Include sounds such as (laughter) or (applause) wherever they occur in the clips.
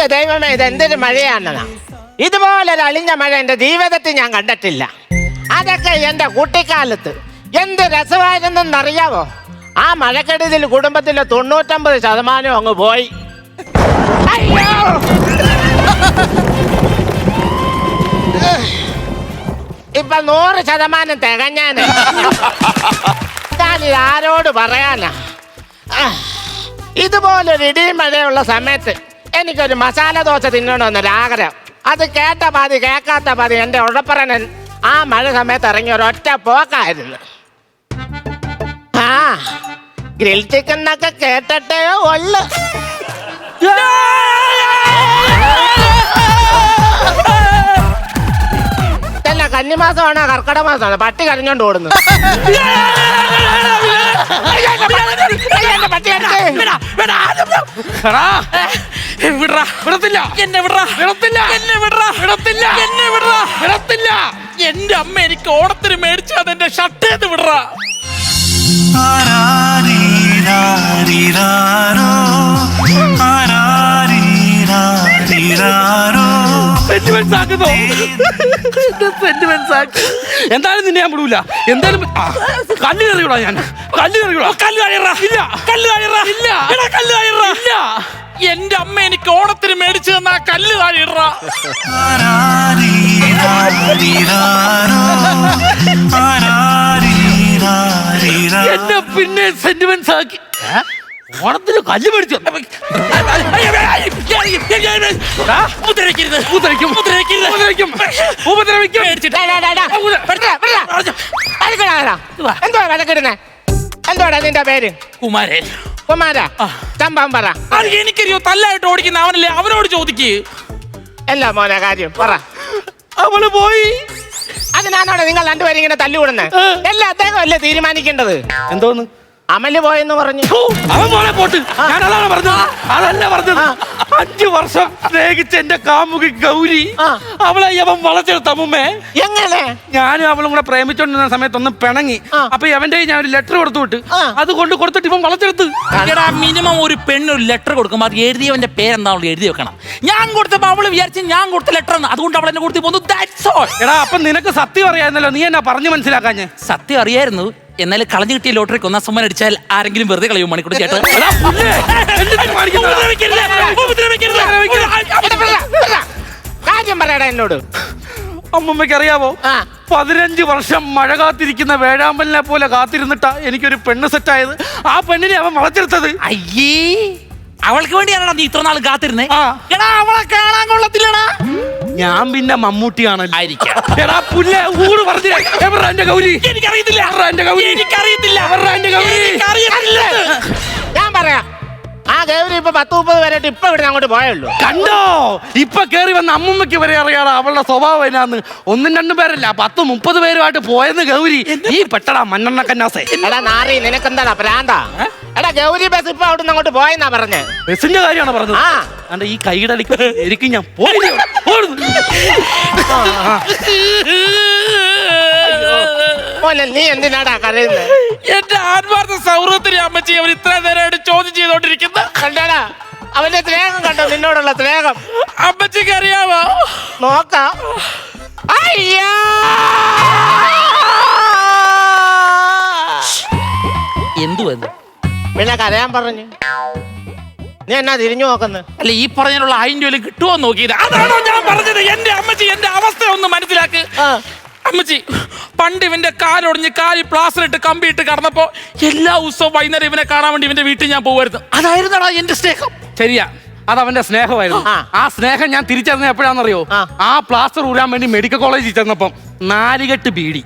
എന്റെ ദൈവമേ ഇത് എന്തൊരു മഴയാണെന്നാ? ഇതുപോലൊരു അളിഞ്ഞ മഴ എന്റെ ജീവിതത്തിൽ ഞാൻ കണ്ടിട്ടില്ല. അതൊക്കെ എന്റെ കുട്ടിക്കാലത്ത്. എന്ത് രസമായിരുന്നെന്നറിയാവോ? ആ മഴക്കെടുതിൽ കുടുംബത്തിലെ തൊണ്ണൂറ്റമ്പത് ശതമാനം അങ്ങ് പോയി. ഇപ്പൊ നൂറ് ശതമാനം തികഞ്ഞാന്. ആരോട് പറയാനാ? ഇതുപോലെ ഇടിയും മഴയുള്ള സമയത്ത് എനിക്കൊരു മസാല ദോശ തിന്നണമെന്നൊരു ആഗ്രഹം. അത് കേട്ട പാതി കേൾക്കാത്ത പാതി എന്റെ ഉഴപ്പറനൻ ആ മഴ സമയത്ത് ഇറങ്ങി ഒരൊറ്റ പോക്കായിരുന്നു. ആ ഗ്രിൽ ചിക്കൻ എന്നൊക്കെ കേട്ടിട്ടേ ഇതല്ല കന്നിമാസമാണോ കർക്കിടക മാസമാണോ? പട്ടി കരഞ്ഞോണ്ട് ഓടുന്നു അയ്യോ, എന്റെ അമ്മ എനിക്ക് ഓണത്തിന് മേടിച്ചു അതെന്റെ ഷർട്ട് ചെയ്ത് വിടറാ ആരാരീരാരീരാരോ, ആരാരീരാരീരാരോ. സെന്റിമെന്റ്സ് ആക്കുന്നോ സെന്റിമെന്റ്സ് ആക്കി എന്തായാലും നിന്നെ ഞാൻ വിടൂല. എന്തായാലും കല്ല് കറിയൂടാ ഞാൻ. കല്ല് കറിയൂടാ കല്ല് കഴിയറാ ഇല്ല. കല്ല് കഴിയറാ ഇല്ല. എടാ കല്ല് കഴിയറാ ഇല്ല. എന്റെ അമ്മ എനിക്ക് ഓണത്തിന് മേടിച്ചു തന്ന കല്ല് ആരാരീരാരീരാരോ. എന്നെ പിന്നെ സെന്റിമെന്റ്സ് ആക്കി? ഓണത്തിന് കല്ല് മേടിച്ചു ഉപദ്രവിക്കും. ഉപദ്രവിക്കരുത്. ഉപദ്രവിക്കും. ഉപദ്രവിക്കും. എന്തുവാ എന്തുവാടാ നിന്റെ പേര്? കുമാരൻ കുമാരാ ചമ്പം പറ. അത് എനിക്കറിയോ തല്ലായിട്ട് ഓടിക്കുന്ന അവനല്ലേ? അവനോട് ചോദിക്ക്. എല്ലാ മോനെ കാര്യം പറ. അവൾ പോയി. അതിനാണോ നിങ്ങൾ രണ്ടുപേരും ഇങ്ങനെ തല്ലുകൂടുന്നത് എല്ലാ അദ്ദേഹം അല്ലേ തീരുമാനിക്കേണ്ടത്? എന്തോന്ന്? അമൽ പോയെന്ന് പറഞ്ഞു. അവൻ പോട്ട്. ഞാൻ അതാണ് പറഞ്ഞത്. അതല്ല പറഞ്ഞത്. അഞ്ചു വർഷം സ്നേഹിച്ച എന്റെ കാമുകി ഗൗരി. അവളെ അവൻ വളച്ചെടുത്ത അമ്മുമ്മേ. എങ്ങനെ? ഞാനും അവളും കൂടെ പ്രേമിച്ചോണ്ടിരുന്ന സമയത്ത് ഒന്ന് പിണങ്ങി. അപ്പൊ അവന്റെ ഞാൻ ഒരു ലെറ്റർ കൊടുത്തു വിട്ട്. അത് കൊണ്ട് കൊടുത്തിട്ട് ഇവൻ വളച്ചെടുത്ത്. എടാ മിനിമം ഒരു പെണ്ണ് ഒരു ലെറ്റർ കൊടുക്കുമ്പോൾ അത് എഴുതിയവന്റെ പേരെന്താണോ എഴുതി വെക്കണം. ഞാൻ കൊടുത്തപ്പോ അവൾ വിചാരിച്ച് ഞാൻ കൊടുത്ത ലെറ്റർ എന്ന് അതുകൊണ്ട് അവൾ എന്നെ കൊടുത്ത് പോന്നു. ദാറ്റ്സ് ഓൾ എടാ അപ്പൊ നിനക്ക് സത്യം അറിയാമെന്നല്ലോ നീ എന്നാ പറഞ്ഞു മനസ്സിലാക്കാഞ്ഞേ? സത്യം അറിയായിരുന്നു. എന്നാൽ കളഞ്ഞു കിട്ടിയ ലോട്ടറിക്ക് ഒന്നാം സമ്മാനം അടിച്ചാൽ ആരെങ്കിലും വെറുതെ കളയും മണിക്കൂർ ചേട്ടൻ. കാര്യം പറയടാ എന്നോട്. അമ്മമ്മയ്ക്ക് അറിയാവോ ആ. പതിനഞ്ച് വർഷം മഴ കാത്തിരിക്കുന്ന വേഴാമ്പലിനെ പോലെ കാത്തിരുന്നിട്ടാ എനിക്കൊരു പെണ്ണ് സെറ്റായത്. ആ പെണ്ണിനെ അവൻ വളച്ചെടുത്തത്. അയ്യേ അവൾക്ക് വേണ്ടിയാണോ നീ ഇത്ര നാൾ കാത്തിരുന്നേ. ആ. എടാ അവളെ കാണാൻ കൊള്ളത്തില്ലടാ. ഞാൻ പിന്നെ മമ്മൂട്ടിയാണല്ലോ. ആയിരിക്കാം. എടാ പുല്ലേ ഊട് പറഞ്ഞേ എവറാ എന്റെ ഗൗരി എനിക്കറിയത്തില്ല. എവറാ എന്റെ ഗൗരി എനിക്കറിയത്തില്ല. എവറാ എന്റെ ഗൗരി എനിക്കറിയത്തില്ല. ഞാൻ പറയാം. ആ ഗൗരി ഇപ്പൊ പത്ത് മുപ്പത് പേരായിട്ട് ഇപ്പൊ ഇവിടെ അങ്ങോട്ട് പോയുള്ളൂ കണ്ടോ? ഇപ്പൊ കേറി വന്ന അമ്മുമ്മക്ക് വരെ അറിയാടാ അവളുടെ സ്വഭാവം എന്നാന്ന്. ഒന്നും രണ്ടും പേരല്ല പത്ത് മുപ്പത് പേരുമായിട്ട് പോയെന്ന് ഗൗരി. നീ പെട്ടടാ മണ്ണെണ്ണ കന്നാസേ. എടാ നാറി നിനക്കെന്താടാ പ്രാന്താ? എടാ ഗൗരി ബസ് ഇപ്പൊ അവിടെ നിന്ന് അങ്ങോട്ട് പോയെന്നാ പറഞ്ഞേ. ബസിന്റെ കാര്യമാണ് പറഞ്ഞത്. ആ. അണ്ട ഈ കൈയിടലിക്ക് എനിക്ക് ഞാൻ പോയി (laughs) (laughs) മോനെ നീ എന്തിനാടാ കരയുന്നത് എന്റെ ആത്മാർത്ഥ സൗഹൃദത്തിന് അമ്മച്ചി അവൻ ഇത്ര നേരമായിട്ട് ചോദ്യം ചെയ്തോണ്ടിരിക്കുന്ന കണ്ടാടാ അവന്റെ സ്നേഹം കണ്ടോ നിന്നോടുള്ള സ്നേഹം? അമ്മച്ചിക്ക് അറിയാമോ നോക്കാം. അയ്യാ! എന്തുവത്? പിന്നെ കരയാൻ പറഞ്ഞു. നീ എന്നാ തിരിഞ്ഞു നോക്കുന്നു? അല്ല ഈ പറഞ്ഞതിനുള്ള ആയിരം രൂപ കിട്ടുമോ നോക്കിയത്? അതാണോ ഞാൻ പറഞ്ഞത്? എന്റെ അമ്മച്ചി എന്റെ അവസ്ഥ ഒന്ന് മനസ്സിലാക്ക്. അമ്മച്ചി പണ്ട് ഇവന്റെ കാലൊടിഞ്ഞ് കാലിൽ പ്ലാസ്റ്റർ ഇട്ട് കമ്പി ഇട്ട് കടന്നപ്പോ എല്ലാ ദിവസവും വൈകുന്നേരം ഇവനെ കാണാൻ വേണ്ടി ഇവന്റെ വീട്ടിൽ ഞാൻ പോകുമായിരുന്നു അതായിരുന്നടാ എന്റെ സ്നേഹം. ശരിയാ അത് അവന്റെ സ്നേഹമായിരുന്നു. ആ. സ്നേഹം ഞാൻ തിരിച്ചറിഞ്ഞ എപ്പോഴാണെന്നറിയോ? ആ. ആ പ്ലാസ്റ്റർ ഊരാൻ വേണ്ടി മെഡിക്കൽ കോളേജിൽ ചെന്നപ്പം നാലുകെട്ട് ബീഡി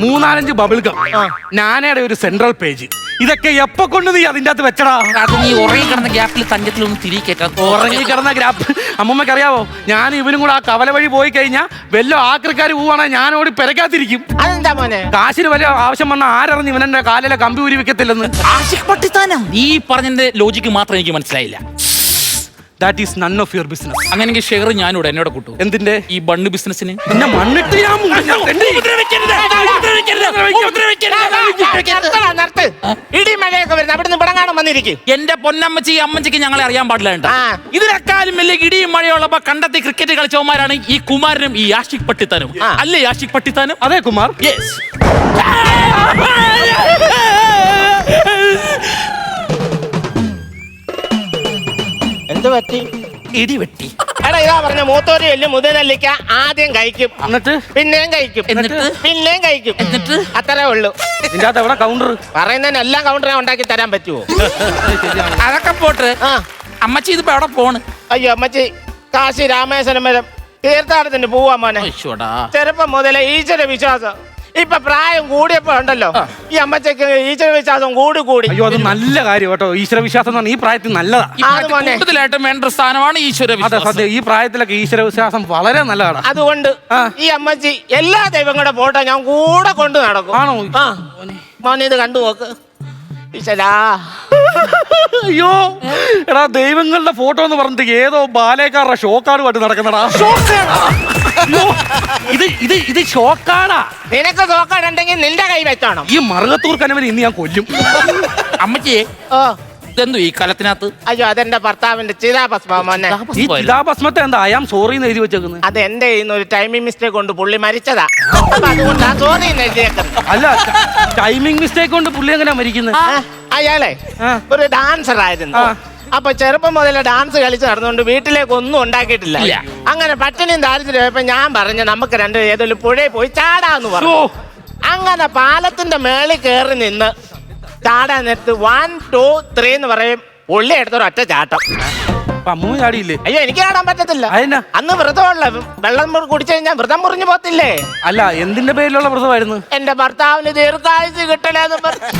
മൂന്നാലഞ്ച് ബബിൾ ഗം നാനയുടെ ഒരു സെൻട്രൽ പേജ് ഇതൊക്കെ എപ്പോ കൊണ്ട് നീ അതിന്റെ അകത്ത് വെച്ചടാ? അത് നീ ഉറങ്ങി കിടന്ന ഗ്യാപ്പിൽ തഞ്ചത്തിലൊന്ന് തിരികെ കയറ്റാൻ ഉറങ്ങി കിടന്ന ഗ്രാപ്പ് അമ്മമ്മക്ക് അറിയാവോ ഞാൻ ഇവനും കൂടെ ആ കവല വഴി പോയി കഴിഞ്ഞാൽ വല്ല ആക്രിക്കാർ പോവാണെങ്കിൽ ഞാൻ ഓടി പെരക്കാത്തിരിക്കും. അതെന്താ മോനെ? കാശിന് വല്ല ആവശ്യം വന്ന ആരറിഞ്ഞ് ഇവനെന്റെ കാലിലെ കമ്പി ഊരി വെക്കത്തില്ലെന്ന്. ആഷിക് പട്ടിത്താനം. നീ പറഞ്ഞതിന്റെ ലോജിക്ക് മാത്രം എനിക്ക് മനസ്സിലായില്ല. That is none of your business അങ്ങനെങ്കിൽ share ഞാനിവിടെ എന്നോട് കൂട്ടു. എന്തിന്റെ? ഈ ബണ്ണ് ബിസിനസിന് പിന്നെ മണ്ണിട്ട് ഞാൻ വന്നിരിക്കും. എന്റെ പൊന്നമ്മച്ചി ഈ അമ്മച്ചിക്ക് ഞങ്ങളെ അറിയാൻ പാടില്ല കേട്ടോ. ഇതിനെക്കാളും വലിയ ഇടിയും മഴയുള്ളപ്പോ കണ്ടെത്തി ക്രിക്കറ്റ് കളിച്ചവന്മാരാണ് ഈ കുമാരനും ഈ ആഷിക് പട്ടിത്താനും. അല്ലേ ആഷിക് പട്ടിത്താനും? അതെ കുമാർ. യെസ് പറ്റി? ഇടി വെട്ടി എടാ ഇതാ പറഞ്ഞ മൂത്തോരി എല്ല് മുതലല്ലിക്ക ആദ്യം കഴിക്കും. എന്നിട്ട്? പിന്നെയും കഴിക്കും. എന്നിട്ട്? പിന്നെയും കഴിക്കും. എന്നിട്ട്? അത്രേ ഉള്ളൂ. ഇതിന്റെ അകത്ത് എവിടെ കൗണ്ടർ പറയുന്നതിനെല്ലാം കൗണ്ടറെ ഉണ്ടാക്കി തരാൻ പറ്റുമോ (laughs) അതൊക്കെ പോട്ട്. ആ. അമ്മച്ചി ഇതിപ്പോ എവിടെ പോണ്? അയ്യോ അമ്മച്ചി കാശി രാമേശ്വരം വരെ തീർത്ഥാടനത്തിന് പോവാ മോനെ. ചെറുപ്പം മുതലേ ഈശ്വര വിശ്വാസം. ഇപ്പൊ പ്രായം കൂടിയപ്പോ ഉണ്ടല്ലോ. ഈ അമ്മച്ചക്ക് ഈശ്വര വിശ്വാസം കൂടി കൂടി. അയ്യോ അത് നല്ല കാര്യം കേട്ടോ. ഈശ്വര വിശ്വാസം എന്ന് പറഞ്ഞാൽ ഈ പ്രായത്തിൽ നല്ലതാണ് ഈ പ്രായത്തിൽ മോനെ. കൂടുതലായിട്ടും വേണ്ട സ്ഥാനമാണ് ഈശ്വര അതെ വിശ്വാസം സത്യം. ഈ പ്രായത്തിലൊക്കെ ഈശ്വര വിശ്വാസം വളരെ നല്ലതാണ്. അതുകൊണ്ട് ആ. ഈ അമ്മച്ചി എല്ലാ ദൈവങ്ങളുടെ ഫോട്ടോ ഞാൻ കൂടെ കൊണ്ടു നടക്കും. ആണോ? ആ. മോനെ ഇത് കണ്ടു നോക്ക്. ഈശ്വരാ. അയ്യോ. എടാ ദൈവങ്ങളുടെ ഫോട്ടോ എന്ന് പറഞ്ഞിട്ട് ഏതോ ബാലേക്കാരുടെ ഷോക്കാടുമായിട്ട് നടക്കുന്നടാ. അയ്യോ, ഇത് ഇത് ഇത് ഷോക്കാടാ നിനക്ക് നോക്കാനുണ്ടെങ്കിൽ നിന്റെ കൈ വെച്ചോണം. ഈ മറുകത്തൂർ കനവന് ഇന്ന് ഞാൻ കൊല്ലും. അമ്മച്ചിയെ ഓ ഇതെന്തു ഈ കലത്തിനകത്ത്? അയ്യോ അതെന്റെ ഭർത്താവിന്റെ ചിതാഭസ്മ മോനെ. ഈ ചിതാഭസ്മത്തെ എന്താ അയാം സോറി എന്ന് എഴുതി വെച്ചേക്കുന്നത് അത് എന്റെ ഒരു ടൈമിംഗ് മിസ്റ്റേക്ക് കൊണ്ട് പുള്ളി മരിച്ചതാ. അപ്പൊ അതുകൊണ്ടാ സോറി എഴുതിയേക്കുന്നത്. അല്ല ടൈമിംഗ് മിസ്റ്റേക്ക് കൊണ്ട് പുള്ളി എങ്ങനെയാ മരിക്കുന്നത് ആ, അയാളെ ഒരു ഡാൻസർ ആയിരുന്നു. ആ. അപ്പൊ ചെറുപ്പം മുതലേ ഡാൻസ് കളിച്ച് നടന്നുകൊണ്ട് വീട്ടിലേക്ക് ഒന്നും ഉണ്ടാക്കിയിട്ടില്ല. അങ്ങനെ പട്ടിണിയും ദാരിദ്ര്യമായപ്പോ ഞാൻ പറഞ്ഞു നമുക്ക് രണ്ടു ഏതൊരു പുഴയിൽ പോയി ചാടാന്ന് പറഞ്ഞു. അങ്ങനെ പാലത്തിന്റെ മേളിൽ കയറി നിന്ന് ചാടാൻ നേരത്ത്. വൺ ടു ത്രീ എന്ന് പറയും. ഉള്ളി എടുത്തൊരു ഒറ്റ ചാട്ടം. അമ്മൂമ്മ ചാടിയില്ലേ? അയ്യോ എനിക്ക് ചാടാൻ പറ്റത്തില്ല. അതെന്നാ? അന്ന് വ്രതമുള്ള വെള്ളം കുടിച്ചു കഴിഞ്ഞാൽ വ്രതം മുറിഞ്ഞു പോത്തില്ലേ അല്ല എന്തിന്റെ പേരിലുള്ള വ്രതമായിരുന്നു? എന്റെ ഭർത്താവിന് ദീർഘായുസ് കിട്ടലെന്ന് പറഞ്ഞു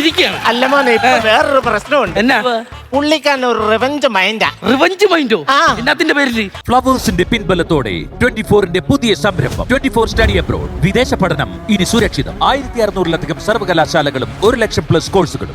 ഇരിക്കുകയാണ് അല്ല മോനെ ഇപ്പൊ വേറൊരു പ്രശ്നമുണ്ട്. എന്നാ? പുള്ളിക്കാരൻ ഒരു റിവഞ്ച് മൈൻഡാ റിവഞ്ച് മൈൻഡോ ആ. പേരിൽ പേരിൽ? ഫ്ലവേഴ്സിന്റെ പിൻബലത്തോടെ ട്വന്റി ഫോറിന്റെ പുതിയ സംരംഭം. ട്വന്റി ഫോർ സ്റ്റഡി അബ്രോഡ് വിദേശ പഠനം ഇനി സുരക്ഷിതം. ആയിരത്തി അറുന്നൂറിലധികം സർവകലാശാലകളും ഒരു ലക്ഷം പ്ലസ് കോഴ്സുകളും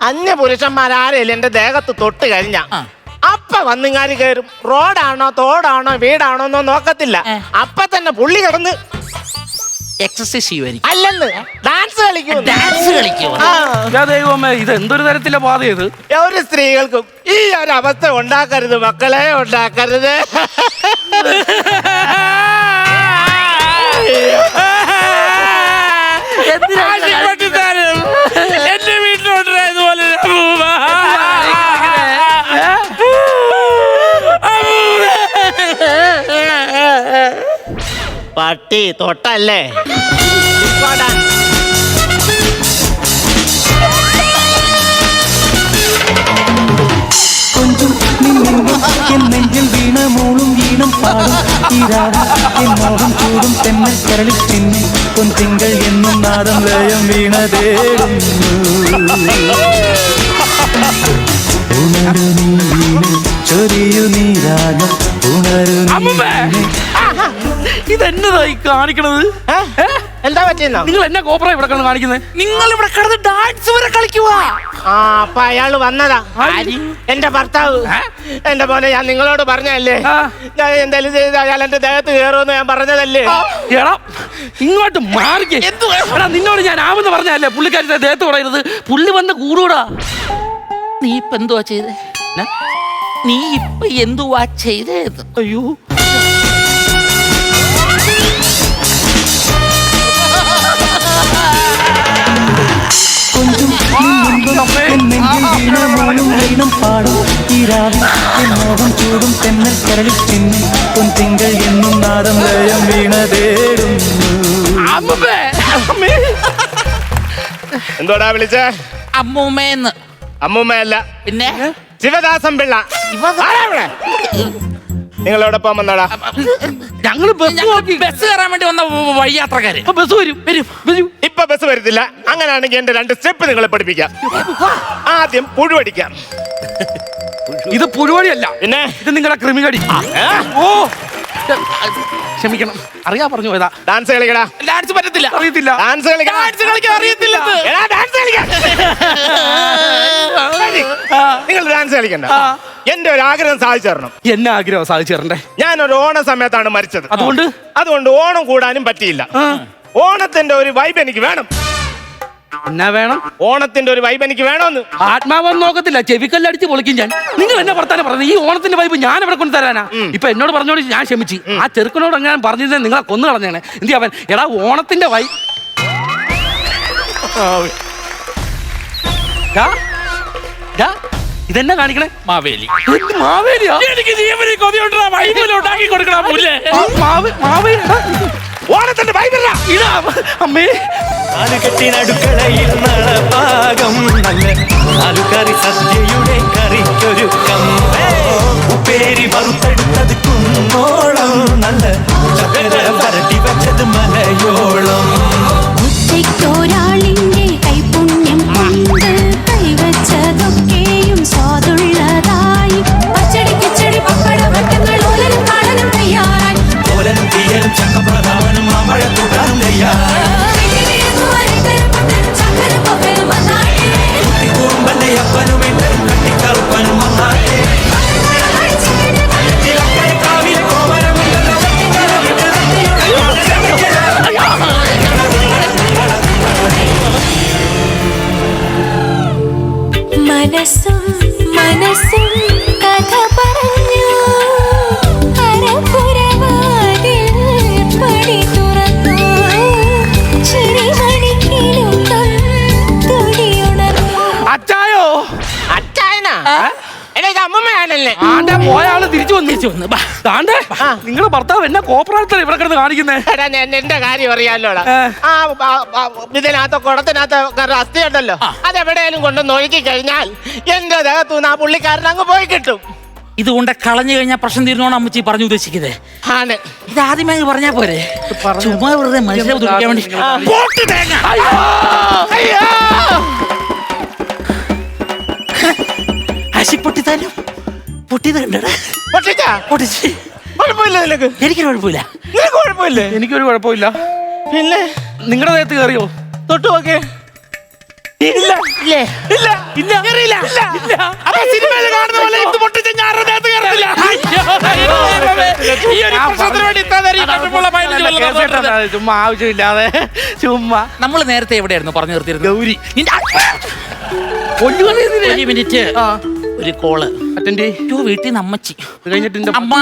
അന്യ പുരുഷന്മാരാരെയും എന്റെ ദേഹത്ത് തൊട്ട് കഴിഞ്ഞ. അപ്പ വന്നിങ്ങാരി കയറും റോഡാണോ തോടാണോ വീടാണോ എന്നോ നോക്കത്തില്ല. അപ്പ തന്നെ പുള്ളി കിടന്ന് എക്സസൈസ് ചെയ്യുമായിരിക്കും അല്ലെന്ന്. ഡാൻസ് കളിക്കും. ഡാൻസ് കളിക്കുമോ ആ. ദൈവമേ ഇത് എന്തൊരു തരത്തിലെ പാത ഇത്? ഒരു സ്ത്രീകൾക്കും ഈ ഒരു അവസ്ഥ ഉണ്ടാക്കരുത് മക്കളെ ഉണ്ടാക്കരുത്. (laughs) പട്ടി തൊട്ടല്ലേ? കൊഞ്ചും നെഞ്ചിൽ വീണ മൂളും വീണും പാടും. തീരാടും എന്നോടും ചൂടും തെന്നൽ കരളിൽ തിന്നും. കൊഞ്ചിങ്കൾ എന്നും നാദം ലയം വീണ തേടുന്നു ഉണരു നീ ചെറിയ നീരാകം ഉണരു നീ ഇതെന്നതായി കാണിക്കണത്? എന്താ പറ്റിയെന്നാ? നിങ്ങൾ എന്നെ കോപ്പറ ഇവിടെ കിടന്ന് കാണിക്കുന്നത് നിങ്ങൾ ഇവിടെ കിടന്ന് ഡാൻസ് വരെ കളിക്കുക ആ അപ്പൊ അയാൾ വന്നതാ. എന്റെ ഭർത്താവ്. എന്റെ പോലെ ഞാൻ നിങ്ങളോട് പറഞ്ഞല്ലേ. ഞാൻ എന്തായാലും ചെയ്ത് അയാൾ എന്റെ ദേഹത്ത് കയറുമെന്ന് ഞാൻ പറഞ്ഞതല്ലേ? എടാ ഇങ്ങോട്ട് മാറിക്കേ. എടാ നിന്നോട് ഞാൻ ആമെന്ന് പറഞ്ഞല്ലേ പുള്ളിക്കാരി ദേഹത്ത് പറയരുത്. പുള്ളി വന്ന് കൂടൂടാ. നീ ഇപ്പൊ എന്തുവാ ചെയ്തേ? നീ ഇപ്പൊ എന്തുവാ ചെയ്തേന്ന്? അയ്യോ. വീണമോനും വീണം പാടും ഈരാവി മോഹം ചൂടും തെന്നൽ കരളിൽ ചിന്നി പൊൻതിങ്കൾ എന്നും നാദം ലയം വീണ എന്തോടാ വിളിച്ച? അമ്മൂമ്മേന്ന്. അമ്മൂമ്മയല്ല. പിന്നെ? ശിവദാസം പിള്ള. നിങ്ങൾ എവിടെ പോകാൻ വന്നോടാ. ഞങ്ങൾ ബസ് നോക്കി. ബസ് കയറാൻ വേണ്ടി വന്ന വഴിയാത്രക്കാര്. ഇപ്പൊ ബസ് വരും വരും വരും. ഇപ്പൊ ബസ് വരത്തില്ല. അങ്ങനെയാണെങ്കിൽ എന്റെ രണ്ട് സ്റ്റെപ്പ് നിങ്ങളെ പഠിപ്പിക്കാം. ആദ്യം പുഴുവടിക്കാം. ഇത് പുഴുവടിയല്ല. പിന്നെ? ഇത് നിങ്ങളെ കൃമികടി. ഓ. ക്ഷമിക്കണം. അറിയാ പറഞ്ഞു പോയതാ. ഡാൻസ് കളിക്കടാ. ഡാൻസ് പറ്റത്തില്ല അറിയത്തില്ല. ഡാൻസ് കളിക്കാൻ ഡാൻസ് കളിക്കാൻ അറിയത്തില്ല. എടാ, ഡാൻസ് കളിക്കാൻ. (laughs) നിങ്ങൾ ഡാൻസ് കളിക്കണ്ട. എന്റെ ഒരു ആഗ്രഹം സാധിച്ചു തരണം. എന്നെ ആഗ്രഹം സാധിച്ചു തരണ്ടേ? ഞാൻ ഒരു ഓണ സമയത്താണ് മരിച്ചത്. അതുകൊണ്ട്? അതുകൊണ്ട് ഓണം കൂടാനും പറ്റിയില്ല. ഓണത്തിന്റെ ഒരു വൈബ് എനിക്ക് വേണം. എന്നാ വേണം? ഓണത്തിന്റെ ഒരു വൈബ് എനിക്ക് വേണമെന്ന് ആത്മാവെന്ന് നോക്കത്തില്ല. ചെവിക്കല്ലടിച്ച് പൊളിക്കും ഞാൻ. നിങ്ങൾ എന്നെ വർത്താനം പറഞ്ഞത്? ഈ ഓണത്തിന്റെ വൈബ് ഞാൻ ഇവിടെ കൊണ്ടുതരാനാ ഇപ്പൊ എന്നോട് പറഞ്ഞോട് ഞാൻ ക്ഷമിച്ച്. ആ ചെറുക്കനോട് അങ്ങനെ പറഞ്ഞിരുന്നത് നിങ്ങളെ കൊന്നു കളഞ്ഞാണ്. എന്ത് അവൻ എടാ ഓണത്തിന്റെ വൈ ഇതെന്നെ കാണിക്കണേ? മാവേലി. മാവേലിയാ? എനിക്ക് ജീവനിൽ കൊതിയുണ്ടാ വൈദ്യുതി ഉണ്ടാക്കി കൊടുക്കണം മാവേലി ഓണത്തിന്റെ വൈബ് ഇതാ ഇടാ. അമ്മേ നാലുകെട്ടിനടുക്കളയിൽ നളപാകം നല്ല നാലുകറി സദ്യയുടെ കറിക്കൊരുക്കം ഉപ്പേരി വറുത്തെടുത്തത് കുന്നോളം. നല്ല ചക്കര വരട്ടി വെച്ചത് മലയോളം. ഉച്ചയ്ക്കൊരാളിന്റെ മനസ്സും പോയാൾ തിരിച്ചു വന്നു. തിരിച്ചു വന്നു. താണ്ടെ നിങ്ങളുടെ ഭർത്താവ് എന്നെ കോപ്പറേറ്റർ ഇവിടെ കിടന്ന് കാണിക്കുന്നേ? എടാ ഞാൻ എന്റെ കാര്യം അറിയാലോടാ ഏ. ആ ആ, ആ, ഇതിനകത്ത് കുടത്തിനകത്ത് കറ- അസ്ഥി ഉണ്ടല്ലോ അതെവിടെയാലും കൊണ്ട് നോക്കി കഴിഞ്ഞാൽ എന്റെ ദേഹത്തുനിന്ന് ആ പുള്ളിക്കാരൻ അങ്ങ് പോയി കിട്ടും. ഇതുകൊണ്ട് കളഞ്ഞു കഴിഞ്ഞാൽ പ്രശ്നം തീർന്നോണം അമ്മച്ചി പറഞ്ഞു ഉദ്ദേശിക്കുന്നത് ആണ്. ഇത് ആദ്യമേ അങ്ങ് പറഞ്ഞാ പോരെ. ചുമ്മാ വെറുതെ മനുഷ്യരെ ബുദ്ധിമുട്ടിക്കാൻ വേണ്ടി. പോട്ട് തേങ്ങ. ആശി പൊട്ടിച്ചാ? പൊട്ടിച്ച്. കുഴപ്പമില്ല നിനക്ക്. എനിക്കൊരു കുഴപ്പമില്ല. നിനക്ക് കുഴപ്പമില്ലേ? എനിക്കൊരു കുഴപ്പമില്ല. പിന്നെ? നിങ്ങളുടെ നേരത്ത് കയറിയോ? തൊട്ടു നോക്കേ. ഇല്ല. ഇല്ലേ? ഇല്ല. ഇല്ല. കേറിയില്ല ഇല്ല. അപ്പൊ സിനിമയിൽ കാണുന്ന പോലെ ഇത് പൊട്ടിച്ച ഞാറുടെ ദേഹത്ത് കയറില്ല? ഈ ഒരു പ്രശ്നത്തിന് വേണ്ടി ഇത്ര നേരം പതിനഞ്ച് ചുമ്മാ ആവശ്യമില്ലാതെ. ചുമ്മാ. നമ്മൾ നേരത്തെ എവിടെയായിരുന്നു? പറഞ്ഞു നിർത്തിയിരുന്നത്? ഗൗരി. മിനിറ്റ്. ആ. ഒരു കോൾ. അറ്റൻഡ്. ടു വീട്ടിൽ നിന്ന് അമ്മച്ചി. ഇത് കഴിഞ്ഞിട്ട് എന്റെ അമ്മ.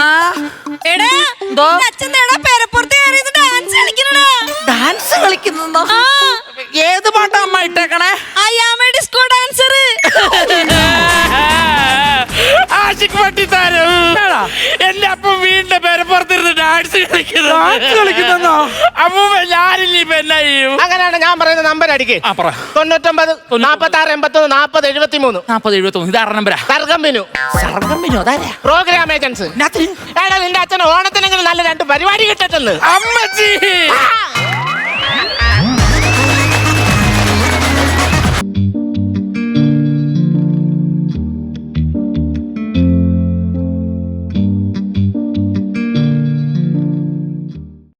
എന്തോ? ഡാൻസ് കളിക്കുന്നോ ഏത് പാട്ടാ അമ്മ ഇട്ടേക്കണേ? ആഷിക് (laughs) ഡാൻസ് കളിക്കുന്നു ഡാൻസ് കളിക്കുന്നെന്നോ? അമ്മൂമ്മ ഞാനില്ല ഇപ്പൊ എന്നാ ചെയ്യും? അങ്ങനെയാണ് ഞാൻ പറയുന്ന നമ്പർ അടിക്കേ. ആ പറ. തൊണ്ണൂറ്റൊമ്പത് നാപ്പത്തി ആറ് എൺപത്തൊന്ന് നാപ്പത് എഴുപത്തി മൂന്ന് നാപ്പത് എഴുപത്തി ഒന്ന് ഇത് ആറ് നമ്പരാ? സർഗംബിനു. സർഗമ്മിനോ അതാരാ? പ്രോഗ്രാം ഏജൻസ്. എടാ നിന്റെ അച്ഛൻ ഓണത്തിനെങ്കിലും നല്ല രണ്ട് പരിപാടി കിട്ടട്ടെന്ന്. അമ്മച്ചി!